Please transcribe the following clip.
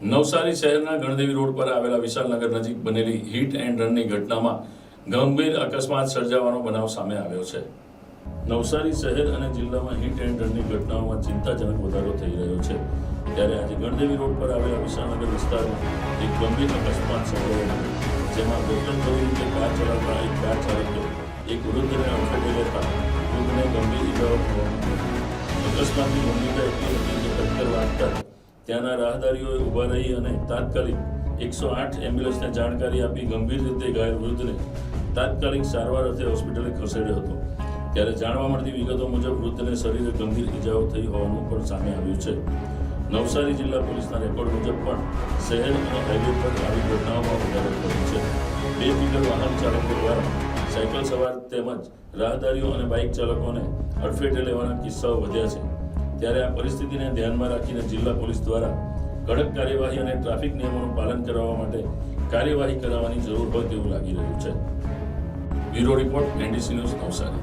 નવસારી શહેરના ગણદેવી રોડ પર આવેલા વિશાલનગર નજીક બનેલી હિટ એન્ડ રનની ઘટનામાં ગંભીર અકસ્માત સર્જાવાનો બનાવ સામે આવ્યો છે. નવસારી શહેર અને જિલ્લામાં હિટ એન્ડ રનની ઘટનાઓમાં ચિંતાજનક વધારો થઈ રહ્યો છે. ત્યારે આજે ગણદેવી રોડ પર આવેલા વિશાલનગર વિસ્તારમાં એક ગંભીર અકસ્માત સર્જાયો જેમાં ગૌતમ ગૌરી રીતે કાર ચલાવતા એક કાર ચાલકે એક વૃદ્ધને અડફેટે લેતા વૃદ્ધને ગંભીર ઇજાઓ અકસ્માતની ગંભીરતા એટલી હતી કે ત્યાંના રાહદારીઓએ ઊભા રહી અને તાત્કાલિક એકસો આઠ એમ્બ્યુલન્સને જાણકારી આપી ગંભીર રીતે ઘાયલ વૃદ્ધને તાત્કાલિક સારવાર અર્થે હોસ્પિટલે ખસેડ્યો હતો. ત્યારે જાણવા મળતી વિગતો મુજબ વૃદ્ધને શરીરે ગંભીર ઇજાઓ થઈ હોવાનું પણ સામે આવ્યું છે. નવસારી જિલ્લા પોલીસના રેકોર્ડ મુજબ પણ શહેર અને હાઈવે પર આવી ઘટનાઓમાં વધારો થયો છે. બે વ્હીલર વાહન ચાલકો દ્વારા સાયકલ સવાર તેમજ રાહદારીઓ અને બાઇક ચાલકોને અડફેટે લેવાના કિસ્સાઓ વધ્યા છે. ત્યારે આ પરિસ્થિતિને ધ્યાનમાં રાખીને જિલ્લા પોલીસ દ્વારા કડક કાર્યવાહી અને ટ્રાફિક નિયમોનું પાલન કરાવવા માટે કાર્યવાહી કરાવવાની જરૂર હોય તેવું લાગી રહ્યું છે. Bureau report, NDC news, Navsari.